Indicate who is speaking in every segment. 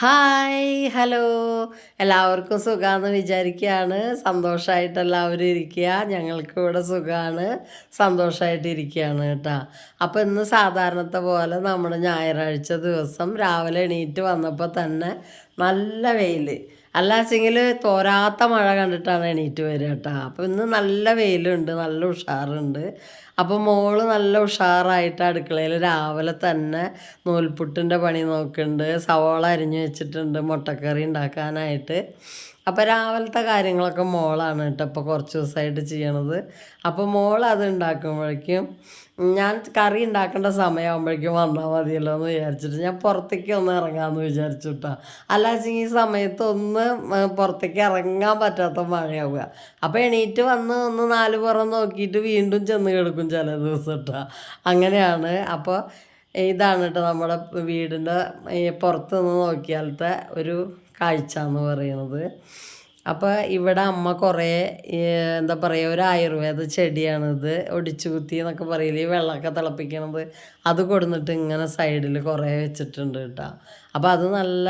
Speaker 1: Hi hello. എല്ലാവർക്കും സുഖമാണെന്ന് വിചാരിക്കുകയാണ് സന്തോഷമായിട്ട് എല്ലാവരും ഇരിക്കുക. ഞങ്ങൾക്ക് ഇവിടെ സുഖമാണ് സന്തോഷമായിട്ട് ഇരിക്കുകയാണ് കേട്ടോ. അപ്പോൾ ഇന്ന് സാധാരണത്തെ പോലെ നമ്മൾ ഞായറാഴ്ച ദിവസം രാവിലെ എണീറ്റ് വന്നപ്പോൾ തന്നെ നല്ല വെയിൽ അല്ലാച്ചെങ്കിൽ തോരാത്ത മഴ കണ്ടിട്ടാണ് എണീറ്റ് വരിക കേട്ടോ. അപ്പോൾ ഇന്ന് നല്ല വെയിലുണ്ട് നല്ല ഉഷാറുണ്ട്. അപ്പോൾ മോൾ നല്ല ഉഷാറായിട്ട് അടുക്കളയിൽ രാവിലെ തന്നെ നൂൽപുട്ടിന്റെ പണി നോക്കുന്നുണ്ട് സവോള അരിഞ്ഞു വെച്ചിട്ടുണ്ട് മുട്ടക്കറി ഉണ്ടാക്കാനായിട്ട്. അപ്പോൾ രാവിലത്തെ കാര്യങ്ങളൊക്കെ മോളാണ് കേട്ടോ ഇപ്പോൾ കുറച്ച് ദിവസമായിട്ട് ചെയ്യണത്. അപ്പോൾ മോൾ അത് ഉണ്ടാക്കുമ്പോഴേക്കും ഞാൻ കറി ഉണ്ടാക്കേണ്ട സമയമാകുമ്പോഴേക്കും വന്നാൽ മതിയല്ലോ എന്ന് വിചാരിച്ചിട്ട് ഞാൻ പുറത്തേക്ക് ഒന്ന് ഇറങ്ങാമെന്ന് വിചാരിച്ചു കേട്ടോ. അല്ലാച്ചെങ്കിൽ ഈ സമയത്ത് ഒന്ന് പുറത്തേക്ക് ഇറങ്ങാൻ പറ്റാത്ത മഴയാവുക. അപ്പോൾ എണീറ്റ് വന്ന് ഒന്ന് നാല് പുറം നോക്കിയിട്ട് വീണ്ടും ചെന്ന് കിടക്കും ചില ദിവസം കേട്ടോ. അങ്ങനെയാണ്. അപ്പോൾ ഇതാണ് കേട്ടോ നമ്മുടെ വീടിന്റെ പുറത്ത് നിന്ന് നോക്കിയാലത്തെ ഒരു കാഴ്ച എന്ന് പറയുന്നത് അപ്പോൾ ഇവിടെ അമ്മ കുറേ എന്താ പറയുക ഒരു ആയുർവേദ ചെടിയാണിത്. ഒടിച്ചു കുത്തി എന്നൊക്കെ പറയില്ലേ ഈ വെള്ളമൊക്കെ തിളപ്പിക്കണത്. അത് കൊടുന്നിട്ട് ഇങ്ങനെ സൈഡിൽ കുറേ വെച്ചിട്ടുണ്ട് കേട്ടോ. അപ്പോൾ അത് നല്ല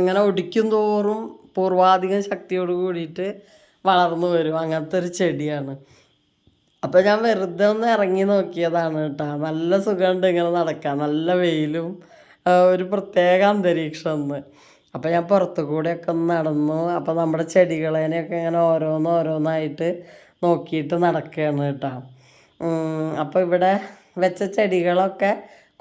Speaker 1: ഇങ്ങനെ ഒടിക്കും തോറും പൂർവാധികം ശക്തിയോട് കൂടിയിട്ട് വളർന്നു വരും. അങ്ങനത്തെ ഒരു ചെടിയാണ്. അപ്പോൾ ഞാൻ വെറുതെ ഒന്ന് ഇറങ്ങി നോക്കിയതാണ് കേട്ടോ. നല്ല സുഖമുണ്ട് ഇങ്ങനെ നടക്കാൻ. നല്ല വെയിലും ഒരു പ്രത്യേക അന്തരീക്ഷം അപ്പോൾ ഞാൻ പുറത്തു കൂടെയൊക്കെ നടന്നു. അപ്പോൾ നമ്മുടെ ചെടികളേനെയൊക്കെ ഇങ്ങനെ ഓരോന്ന് ഓരോന്നായിട്ട് നോക്കിയിട്ട് നടക്കുകയാണ് കേട്ടോ. അപ്പോൾ ഇവിടെ വെച്ച ചെടികളൊക്കെ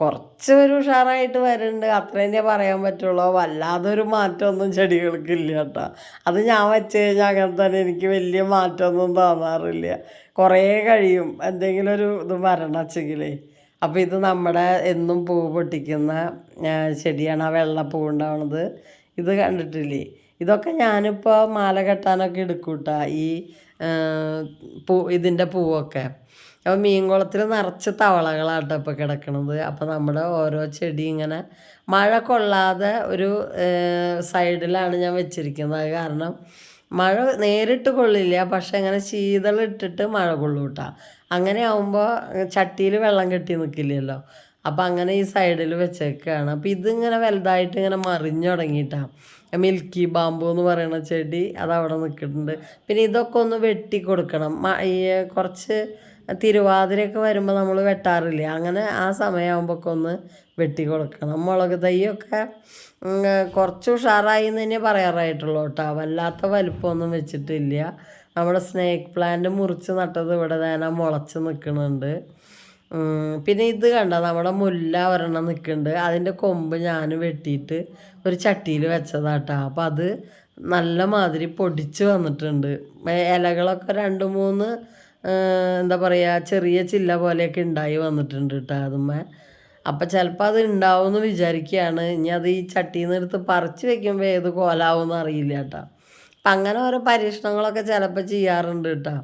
Speaker 1: കുറച്ച് ഒരു ഉഷാറായിട്ട് വരുന്നുണ്ട്. അത്രയും ഞാൻ പറയാൻ പറ്റുള്ളൂ. വല്ലാതൊരു മാറ്റമൊന്നും ചെടികൾക്കില്ല കേട്ടോ. അത് ഞാൻ വെച്ച് കഴിഞ്ഞാൽ അങ്ങനെ തന്നെ എനിക്ക് വലിയ മാറ്റമൊന്നും തോന്നാറില്ല. കുറേ കഴിയും. എന്തെങ്കിലും ഒരു ഇത് വരണച്ചെങ്കിലേ അപ്പോൾ ഇത് നമ്മുടെ എന്നും പൂ പൊട്ടിക്കുന്ന ചെടിയാണ് ആ വെള്ള പൂ ഉണ്ടാവണത്. ഇത് കണ്ടിട്ടില്ലേ? ഇതൊക്കെ ഞാനിപ്പോൾ മാല കെട്ടാനൊക്കെ എടുക്കൂട്ട ഈ പൂ ഇതിന്റെ പൂവൊക്കെ. അപ്പോൾ മീൻകുളത്തിൽ നിറച്ച് തവളകളാട്ടോ ഇപ്പോൾ കിടക്കണത്. അപ്പോൾ നമ്മുടെ ഓരോ ചെടി ഇങ്ങനെ മഴ കൊള്ളാതെ ഒരു സൈഡിലാണ് ഞാൻ വെച്ചിരിക്കുന്നത്. കാരണം മഴ നേരിട്ട് കൊള്ളില്ല പക്ഷെ ഇങ്ങനെ ശീതളിട്ടിട്ട് മഴ കൊള്ളൂട്ടാ. അങ്ങനെ ആവുമ്പോൾ ചട്ടിയിൽ വെള്ളം കെട്ടി നിൽക്കില്ലല്ലോ അപ്പം അങ്ങനെ ഈ സൈഡിൽ വെച്ചേക്കാണ്. അപ്പം ഇതിങ്ങനെ വലുതായിട്ട് ഇങ്ങനെ മറിഞ്ഞു തുടങ്ങിയിട്ടാണ് മിൽക്കി ബാമ്പു എന്ന് പറയുന്ന ചെടി അത് അവിടെ നിൽക്കുന്നുണ്ട്. പിന്നെ ഇതൊക്കെ ഒന്ന് വെട്ടി കൊടുക്കണം. ഈ കുറച്ച് തിരുവാതിരയൊക്കെ വരുമ്പോൾ നമ്മൾ വെട്ടാറില്ലേ? അങ്ങനെ ആ സമയമാകുമ്പോഴൊക്കെ ഒന്ന് വെട്ടി കൊടുക്കണം. മുളക് തൈയൊക്കെ കുറച്ച് ഉഷാറായി എന്ന് തന്നെ പറയാറായിട്ടുള്ളൂ കേട്ടോ. വല്ലാത്ത വലിപ്പമൊന്നും വെച്ചിട്ടില്ല. നമ്മുടെ സ്നേക്ക് പ്ലാന്റ് മുറിച്ച് നട്ടത് ഇവിടെ തന്നെ മുളച്ച് നിൽക്കുന്നുണ്ട്. പിന്നെ ഇത് കണ്ട? നമ്മുടെ മുല്ല ഒരെണ്ണം നിൽക്കുന്നുണ്ട് അതിന്റെ കൊമ്പ് ഞാൻ വെട്ടിയിട്ട് ഒരു ചട്ടിയിൽ വെച്ചതാട്ടോ. അപ്പം അത് നല്ല മാതിരി പൊടിച്ച് വന്നിട്ടുണ്ട്. ഇലകളൊക്കെ രണ്ട് മൂന്ന് എന്താ പറയുക ചെറിയ ചില്ല പോലെയൊക്കെ ഉണ്ടായി വന്നിട്ടുണ്ട് കേട്ടോ അതുമ്മേ. അപ്പം ചിലപ്പോൾ അത് ഉണ്ടാവും എന്ന് വിചാരിക്കുകയാണ് ഇനി അത് ഈ ചട്ടിയിൽ നിന്ന് എടുത്ത് പറിച്ച് വെക്കുമ്പോൾ ഏത് കോലാവും അറിയില്ല കേട്ടോ അപ്പം അങ്ങനെ ഓരോ പരീക്ഷണങ്ങളൊക്കെ ചിലപ്പോൾ ചെയ്യാറുണ്ട് കേട്ടോ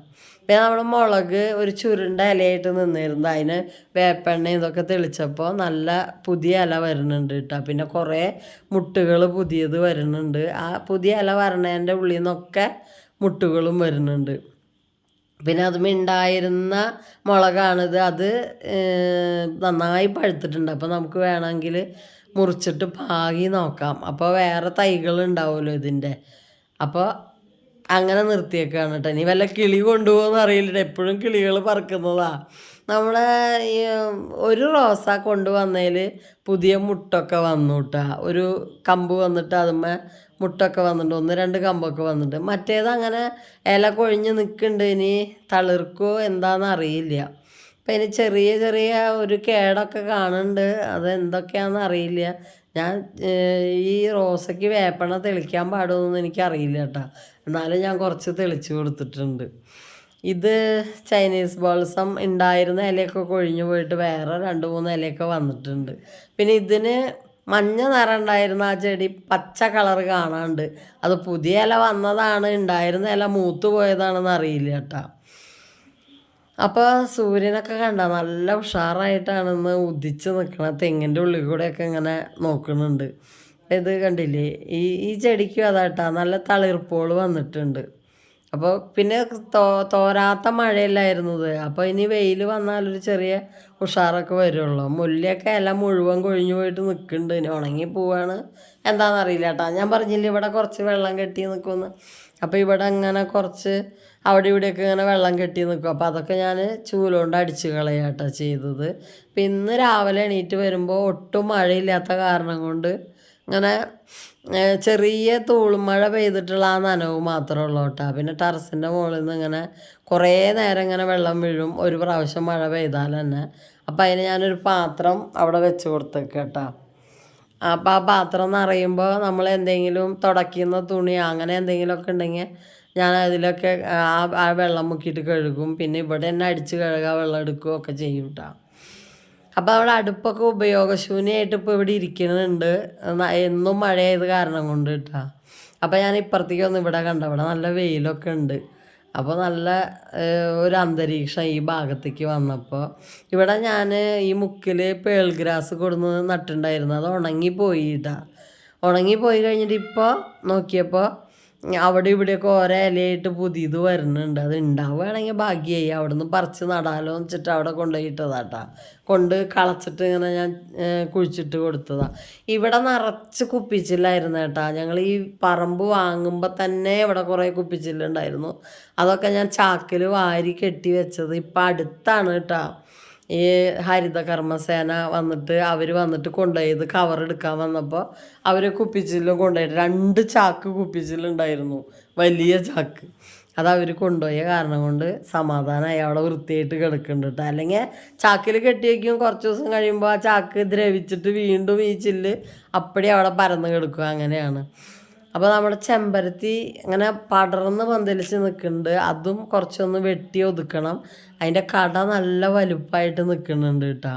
Speaker 1: പിന്നെ നമ്മുടെ മുളക് ഒരു ചുരുണ്ട ഇലയായിട്ട് നിന്നിരുന്നു. അതിന് വേപ്പെണ്ണ ഇതൊക്കെ തെളിച്ചപ്പോൾ നല്ല പുതിയ ഇല വരുന്നുണ്ട് കേട്ടോ പിന്നെ കുറേ മുട്ടുകൾ പുതിയത് വരുന്നുണ്ട്. ആ പുതിയ ഇല വരണേന്റെ ഉള്ളിൽ നിന്നൊക്കെ മുട്ടുകളും വരുന്നുണ്ട്. പിന്നെ അത് ഉണ്ടായിരുന്ന മുളകാണിത്. അത് നന്നായി പഴുത്തിട്ടുണ്ട്. അപ്പോൾ നമുക്ക് വേണമെങ്കിൽ മുറിച്ചിട്ട് പാകി നോക്കാം. അപ്പോൾ വേറെ തൈകൾ ഉണ്ടാവുമല്ലോ ഇതിന്റെ അപ്പോൾ അങ്ങനെ നിർത്തിയേക്കാണ് കേട്ടോ ഇനി വല്ല കിളി കൊണ്ടുപോകുമെന്ന് അറിയില്ല എപ്പോഴും കിളികൾ പറക്കുന്നതാ. നമ്മളെ ഈ ഒരു റോസ കൊണ്ടുവന്നതിൽ പുതിയ മുട്ടൊക്കെ വന്നു കേട്ടോ ഒരു കമ്പ് വന്നിട്ട് അതുമ്മേ മുട്ടൊക്കെ വന്നിട്ടുണ്ട് ഒന്ന് രണ്ട് കമ്പൊക്കെ വന്നിട്ടുണ്ട് മറ്റേത് അങ്ങനെ ഇല കൊഴിഞ്ഞ് നിൽക്കുന്നുണ്ട്. ഇനി തളിർക്കോ എന്താണെന്ന് അറിയില്ല. അപ്പം ഇനി ചെറിയ ചെറിയ ഒരു കേടൊക്കെ കാണുന്നുണ്ട്. അത് എന്തൊക്കെയാണെന്ന് അറിയില്ല. ഞാൻ ഈ റോസയ്ക്ക് വേപ്പണ തെളിക്കാൻ പാടുമെന്നൊന്നും എനിക്കറിയില്ല കേട്ടോ എന്നാലും ഞാൻ കുറച്ച് തെളിച്ച് കൊടുത്തിട്ടുണ്ട്. ഇത് ചൈനീസ് ബോൾസം ഉണ്ടായിരുന്ന ഇലയൊക്കെ കൊഴിഞ്ഞു പോയിട്ട് വേറെ രണ്ട് മൂന്ന് ഇലയൊക്കെ വന്നിട്ടുണ്ട്. പിന്നെ ഇതിന് മഞ്ഞ നിറം ഉണ്ടായിരുന്ന ആ ചെടി പച്ച കളർ കാണാണ്ട്. അത് പുതിയ ഇല വന്നതാണ് ഉണ്ടായിരുന്ന ഇല മൂത്ത് പോയതാണെന്ന് അറിയില്ല കേട്ടോ. അപ്പോൾ സൂര്യനൊക്കെ കണ്ട നല്ല ഉഷാറായിട്ടാണെന്ന് ഉദിച്ച് നിൽക്കണ തെങ്ങിന്റെ ഉള്ളിൽ കൂടെയൊക്കെ ഇങ്ങനെ നോക്കുന്നുണ്ട്. ഇത് കണ്ടില്ലേ? ഈ ഈ ചെടിക്കും അതാട്ടാ നല്ല തളിർപ്പോൾ വന്നിട്ടുണ്ട്. അപ്പോൾ പിന്നെ തോ തോരാത്ത മഴയല്ലായിരുന്നത് അപ്പോൾ ഇനി വെയിൽ വന്നാലൊരു ചെറിയ ഉഷാറൊക്കെ വരുള്ളൂ. മുല്ലയൊക്കെ ഇല മുഴുവൻ കൊഴിഞ്ഞു പോയിട്ട് നിൽക്കുന്നുണ്ട്. ഇനി ഉണങ്ങി പോവാണ്. എന്താണെന്നറിയില്ല കേട്ടോ. ഞാൻ പറഞ്ഞില്ല ഇവിടെ കുറച്ച് വെള്ളം കെട്ടി നിൽക്കുമെന്ന്. അപ്പോൾ ഇവിടെ അങ്ങനെ കുറച്ച് അവിടെ ഇവിടെയൊക്കെ ഇങ്ങനെ വെള്ളം കെട്ടി നിൽക്കും. അപ്പോൾ അതൊക്കെ ഞാൻ ചൂലുകൊണ്ട് അടിച്ച് കളയാട്ടോ ചെയ്തത്. പിന്നെ ഇന്ന് രാവിലെ എണീറ്റ് വരുമ്പോൾ ഒട്ടും മഴയില്ലാത്ത കാരണം കൊണ്ട് ഇങ്ങനെ ചെറിയ തൂളുമഴ പെയ്തിട്ടുള്ള ആ നനവ് മാത്രമേ ഉള്ളൂ കേട്ടോ. പിന്നെ ടെറസിന്റെ മുകളിൽ നിന്ന് ഇങ്ങനെ കുറേ നേരം ഇങ്ങനെ വെള്ളം വീഴും. ഒരു പ്രാവശ്യം മഴ പെയ്താൽ തന്നെ. അപ്പോൾ അതിന് ഞാനൊരു പാത്രം അവിടെ വെച്ച് കൊടുത്തേക്ക് കേട്ടോ. അപ്പോൾ ആ പാത്രം നിറയുമ്പോൾ നമ്മൾ എന്തെങ്കിലും തുടയ്ക്കുന്ന തുണി അങ്ങനെ എന്തെങ്കിലുമൊക്കെ ഉണ്ടെങ്കിൽ ഞാൻ അതിലൊക്കെ ആ ആ വെള്ളം മുക്കിയിട്ട് കഴുകും. പിന്നെ ഇവിടെ തന്നെ അടിച്ച് കഴുകുക വെള്ളം എടുക്കുകയൊക്കെ ചെയ്യും കേട്ടോ. അപ്പോൾ അവിടെ അടുപ്പൊക്കെ ഉപയോഗശൂന്യമായിട്ട് ഇപ്പോൾ ഇവിടെ ഇരിക്കുന്നുണ്ട് എന്നും മഴയായത് കാരണം കൊണ്ട് കേട്ടോ. അപ്പോൾ ഞാൻ ഇപ്പുറത്തേക്ക് ഒന്ന് ഇവിടെ കണ്ട. ഇവിടെ നല്ല വെയിലൊക്കെ ഉണ്ട്. അപ്പോൾ നല്ല ഒരു അന്തരീക്ഷം ഈ ഭാഗത്തേക്ക് വന്നപ്പോൾ ഇവിടെ ഞാൻ ഈ മുക്കിൽ പേൾ ഗ്രാസ് കൊടുന്ന് നട്ടിട്ടുണ്ടായിരുന്നു അത് ഉണങ്ങിപ്പോയിട്ടാ ഉണങ്ങി പോയി കഴിഞ്ഞിട്ട് ഇപ്പോൾ നോക്കിയപ്പോൾ അവിടെ ഇവിടെയൊക്കെ ഓരോ ഇലയായിട്ട് പുതിയത് വരുന്നുണ്ട്. അത് ഉണ്ടാവുകയാണെങ്കിൽ ഭാഗ്യമായി അവിടെ നിന്ന് പറിച്ച് നടാലോ എന്ന് വെച്ചിട്ട് അവിടെ കൊണ്ടുപോയിട്ടതാട്ടാ കൊണ്ട് കളച്ചിട്ട് ഇങ്ങനെ ഞാൻ കുഴിച്ചിട്ട് കൊടുത്തതാ. ഇവിടെ നിറച്ച് കുപ്പിച്ചില്ലായിരുന്നു കേട്ടാ. ഞങ്ങൾ ഈ പറമ്പ് വാങ്ങുമ്പോൾ തന്നെ ഇവിടെ കുറേ കുപ്പിച്ചില്ലുണ്ടായിരുന്നു. അതൊക്കെ ഞാൻ ചാക്കിൽ വാരി കെട്ടി വെച്ചത്. ഇപ്പം അടുത്താണ് കേട്ടോ. ഈ ഹരിത കർമ്മസേന വന്നിട്ട് അവർ വന്നിട്ട് കൊണ്ടുപോയത് കവർ എടുക്കാൻ വന്നപ്പോൾ അവർ കുപ്പിച്ചിലും കൊണ്ടുപോയി രണ്ട് ചാക്ക് കുപ്പിച്ചിലുണ്ടായിരുന്നു. വലിയ ചാക്ക്. അത് അവർ കൊണ്ടുപോയ കാരണം കൊണ്ട് സമാധാനമായി അവിടെ വൃത്തിയായിട്ട് കിടക്കുന്നുണ്ട് കേട്ടോ അല്ലെങ്കിൽ ചാക്കിൽ കെട്ടി വയ്ക്കും കുറച്ച് ദിവസം കഴിയുമ്പോൾ ആ ചാക്ക് ദ്രവിച്ചിട്ട് വീണ്ടും ഈ ചില്ല് അപ്പടി അവിടെ പരന്ന് കിടക്കും. അങ്ങനെയാണ്. അപ്പോൾ നമ്മുടെ ചെമ്പരത്തി ഇങ്ങനെ പടർന്ന് പന്തലിച്ച് നിൽക്കുന്നുണ്ട് അതും കുറച്ചൊന്ന് വെട്ടി ഒതുക്കണം. അതിന്റെ കട നല്ല വലുപ്പമായിട്ട് നിൽക്കുന്നുണ്ട് കേട്ടോ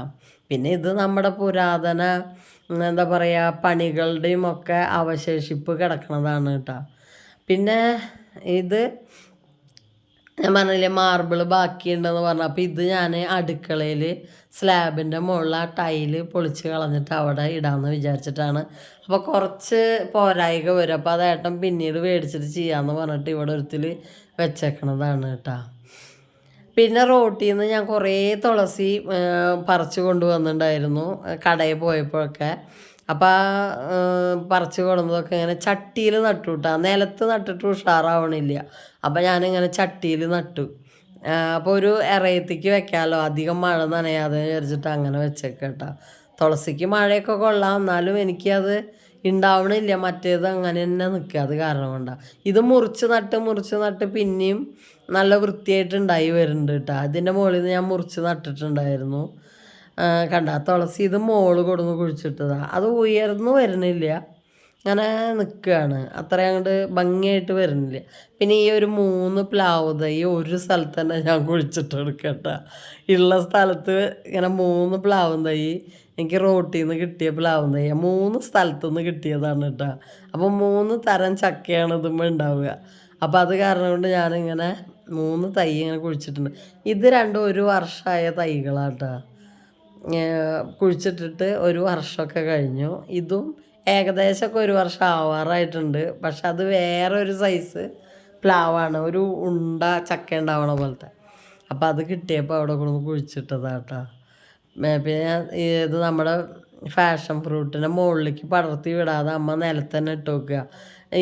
Speaker 1: പിന്നെ ഇത് നമ്മുടെ പുരാതന എന്താ പറയുക പണികളുടെയും ഒക്കെ അവശേഷിപ്പ് കിടക്കുന്നതാണ് കേട്ടോ പിന്നെ ഇത് ഞാൻ പറഞ്ഞില്ലേ മാർബിൾ ബാക്കിയുണ്ടെന്ന് പറഞ്ഞു. അപ്പോൾ ഇത് ഞാൻ അടുക്കളയിൽ സ്ലാബിന്റെ മുകളിൽ ആ ടൈൽ പൊളിച്ച് കളഞ്ഞിട്ട് അവിടെ ഇടാമെന്ന് വിചാരിച്ചിട്ടാണ്. അപ്പോൾ കുറച്ച് പോരായിക വരും. അപ്പോൾ അത് ഏട്ടൻ പിന്നീട് മേടിച്ചിട്ട് ചെയ്യാമെന്ന് പറഞ്ഞിട്ട് ഇവിടെ ഒരുത്തിൽ വെച്ചേക്കണതാണ് കേട്ടോ. പിന്നെ റോട്ടിൽ നിന്ന് ഞാൻ കുറേ തുളസി പറിച്ചു കൊണ്ടുവന്നിട്ടുണ്ടായിരുന്നു കടയിൽ പോയപ്പോഴൊക്കെ. അപ്പോൾ ആ പറിച്ച് കൊണ്ടുവന്നതൊക്കെ ഇങ്ങനെ ചട്ടിയിൽ നട്ടു കേട്ടോ നിലത്ത് നട്ടിട്ട് ഉഷാറാവണില്ല. അപ്പോൾ ഞാനിങ്ങനെ ചട്ടിയിൽ നട്ടു. അപ്പോൾ ഒരു ഇറയത്തേക്ക് വെക്കാമല്ലോ അധികം മഴ നനയാതെ വിചാരിച്ചിട്ട് അങ്ങനെ വെച്ചേക്കാം കേട്ടോ തുളസിക്ക് മഴയൊക്കെ കൊള്ളാം. എന്നാലും എനിക്കത് ഉണ്ടാവണില്ല മറ്റേത് അങ്ങനെ തന്നെ നിൽക്കുക അത് കാരണം കൊണ്ടാണ് ഇത് മുറിച്ച് നട്ട് മുറിച്ച് നട്ട് പിന്നെയും നല്ല വൃത്തിയായിട്ട് ഉണ്ടായി വരുന്നുണ്ട് കേട്ടോ അതിന്റെ മുകളിൽ നിന്ന് ഞാൻ മുറിച്ച് നട്ടിട്ടുണ്ടായിരുന്നു. കണ്ട തുളസി ഇത് മോൾ കൊടുന്ന് കുഴിച്ചിട്ടതാണ് അത് ഉയർന്നു വരുന്നില്ല അങ്ങനെ നിൽക്കുകയാണ് അത്ര അങ്ങോട്ട് ഭംഗിയായിട്ട് വരുന്നില്ല പിന്നെ ഈ ഒരു മൂന്ന് പ്ലാവ് തൈ ഒരു സ്ഥലത്ത് തന്നെ ഞാൻ കുഴിച്ചിട്ട് എടുക്കട്ട ഉള്ള സ്ഥലത്ത് ഇങ്ങനെ മൂന്ന് പ്ലാവും തൈ എനിക്ക് റോട്ടിൽ നിന്ന് കിട്ടിയ പ്ലാവും തൈ മൂന്ന് സ്ഥലത്തു നിന്ന് കിട്ടിയതാണ് കേട്ടോ. അപ്പോൾ മൂന്ന് തരം ചക്കയാണ് ഇതുമ്പോൾ ഉണ്ടാവുക അപ്പോൾ അത് കാരണം കൊണ്ട് ഞാനിങ്ങനെ മൂന്ന് തൈ ഇങ്ങനെ കുഴിച്ചിട്ടുണ്ട്. ഇത് രണ്ടും ഒരു വർഷമായ തൈകളാട്ടോ കുഴിച്ചിട്ടിട്ട് ഒരു വർഷമൊക്കെ കഴിഞ്ഞു. ഇതും ഏകദേശമൊക്കെ ഒരു വർഷം ആവാറായിട്ടുണ്ട്. പക്ഷെ അത് വേറെ ഒരു സൈസ് പ്ലാവാണ്. ഒരു ഉണ്ട ചക്ക ഉണ്ടാവണ പോലത്തെ. അപ്പോൾ അത് കിട്ടിയപ്പോൾ അവിടെ കൊണ്ട് കുഴിച്ചിട്ടതാട്ടോ. പിന്നെ ഇത് നമ്മുടെ ഫാഷൻ ഫ്രൂട്ടിന്റെ മുകളിലേക്ക് പടർത്തി വിടാതെ അമ്മ നിലത്തന്നെ ഇട്ട് വെക്കുക.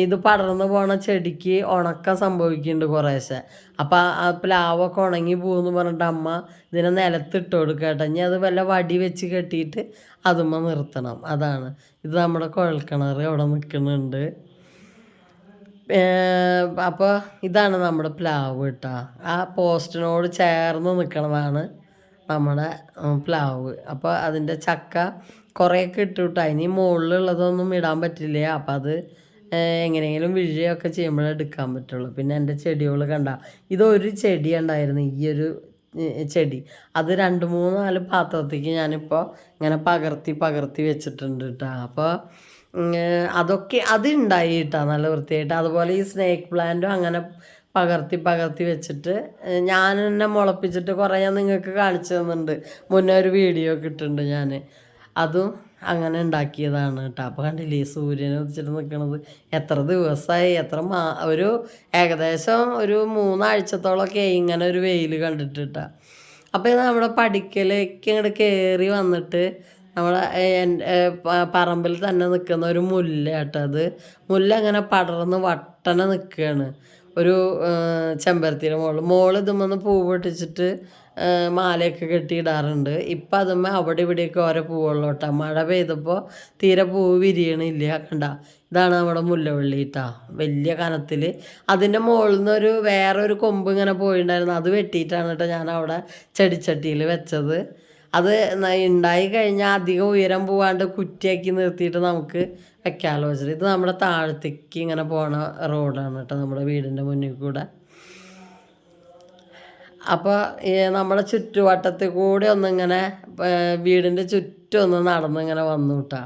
Speaker 1: ഇത് പടർന്നു പോണ ചെടിക്ക് ഉണക്കം സംഭവിക്കുന്നുണ്ട് കുറേശ്ശെ. അപ്പം ആ പ്ലാവൊക്കെ ഉണങ്ങി പോകുമെന്ന് പറഞ്ഞിട്ട് അമ്മ ഇതിനെ നിലത്തിട്ട് കൊടുക്കട്ടെ കേട്ടോ. ഇനി അത് വല്ല വടി വെച്ച് കെട്ടിയിട്ട് അതുമ്മ നിർത്തണം. അതാണ്. ഇത് നമ്മുടെ കുഴൽക്കിണർ അവിടെ നിൽക്കുന്നുണ്ട്. അപ്പോൾ ഇതാണ് നമ്മുടെ പ്ലാവ് കേട്ടോ. ആ പോസ്റ്റിനോട് ചേർന്ന് നിൽക്കണതാണ് നമ്മുടെ പ്ലാവ്. അപ്പോൾ അതിന്റെ ചക്ക കുറേയൊക്കെ ഇട്ടു ഇനി മുകളിലുള്ളതൊന്നും ഇടാൻ പറ്റില്ല. അപ്പം അത് എങ്ങനെയെങ്കിലും വിഴുകയൊക്കെ ചെയ്യുമ്പോഴേ എടുക്കാൻ പറ്റുള്ളൂ. പിന്നെ എന്റെ ചെടികൾ കണ്ട ഇതൊരു ചെടി ഉണ്ടായിരുന്നു ഈ ഒരു ചെടി. അത് രണ്ട് മൂന്ന് നാല് പാത്രത്തേക്ക് ഞാനിപ്പോൾ ഇങ്ങനെ പകർത്തി പകർത്തി വെച്ചിട്ടുണ്ട് കേട്ടോ. അപ്പോൾ അതൊക്കെ അത് ഉണ്ടായി കേട്ടോ നല്ല വൃത്തിയായിട്ട്. അതുപോലെ ഈ സ്നേക്ക് പ്ലാന്റും അങ്ങനെ പകർത്തി പകർത്തി വെച്ചിട്ട് ഞാൻ എന്നെ മുളപ്പിച്ചിട്ട് കുറേ ഞാൻ നിങ്ങൾക്ക് കാണിച്ചു തന്നിട്ടുണ്ട്. മുന്നേ ഒരു വീഡിയോ ഒക്കെ ഇട്ടിട്ടുണ്ട് ഞാൻ അതും അങ്ങനെ ഉണ്ടാക്കിയതാണ് കേട്ടോ. അപ്പോൾ കണ്ടില്ലേ സൂര്യനെ ഉദിച്ചിട്ട് നിൽക്കുന്നത് എത്ര ദിവസമായി എത്ര മാ ഒരു ഏകദേശം ഒരു മൂന്നാഴ്ചത്തോളമൊക്കെ ഇങ്ങനെ ഒരു വെയിൽ കണ്ടിട്ട് കേട്ടോ. അപ്പോൾ ഇത് നമ്മുടെ പഠിക്കലേക്ക് ഇങ്ങോട്ട് കയറി വന്നിട്ട് നമ്മളെ പറമ്പിൽ തന്നെ നിൽക്കുന്ന ഒരു മുല്ല കേട്ടോ അത്. മുല്ല അങ്ങനെ പടർന്ന് വട്ടനെ നിൽക്കുകയാണ് ഒരു ചെമ്പരത്തിന്റെ മോൾ. മോൾ ഇതുമ്മന്ന് പൂ പൊട്ടിച്ചിട്ട് മാലയൊക്കെ കെട്ടിയിടാറുണ്ട്. ഇപ്പം അതുമ്മ അവിടെ ഇവിടെയൊക്കെ ഓരോ പൂവുള്ളൂ കേട്ടോ. മഴ പെയ്തപ്പോൾ തീരെ പൂവ് വിരിയണില്ല. കണ്ട ഇതാണ് നമ്മുടെ മുല്ലവള്ളി കേട്ടോ വലിയ കനത്തിൽ അതിന്റെ മുകളിൽ നിന്നൊരു വേറൊരു കൊമ്പ് ഇങ്ങനെ പോയിണ്ടായിരുന്നു. അത് വെട്ടിയിട്ടാണ് കേട്ടോ ഞാൻ അവിടെ ചെടിച്ചട്ടിയിൽ വെച്ചത്. അത് ഉണ്ടായി കഴിഞ്ഞാൽ അധികം ഉയരം പോവാണ്ട് കുറ്റിയാക്കി നിർത്തിയിട്ട് നമുക്ക് വെച്ചിട്ട് ഇത് നമ്മുടെ താഴത്തേക്ക് ഇങ്ങനെ പോണ റോഡാണ് കേട്ടോ നമ്മുടെ വീടിന്റെ മുന്നിൽ കൂടെ. അപ്പോൾ നമ്മുടെ ചുറ്റുവട്ടത്തിൽ കൂടെ ഒന്നിങ്ങനെ വീടിന്റെ ചുറ്റും ഒന്ന് നടന്നിങ്ങനെ വന്നു കേട്ടാ.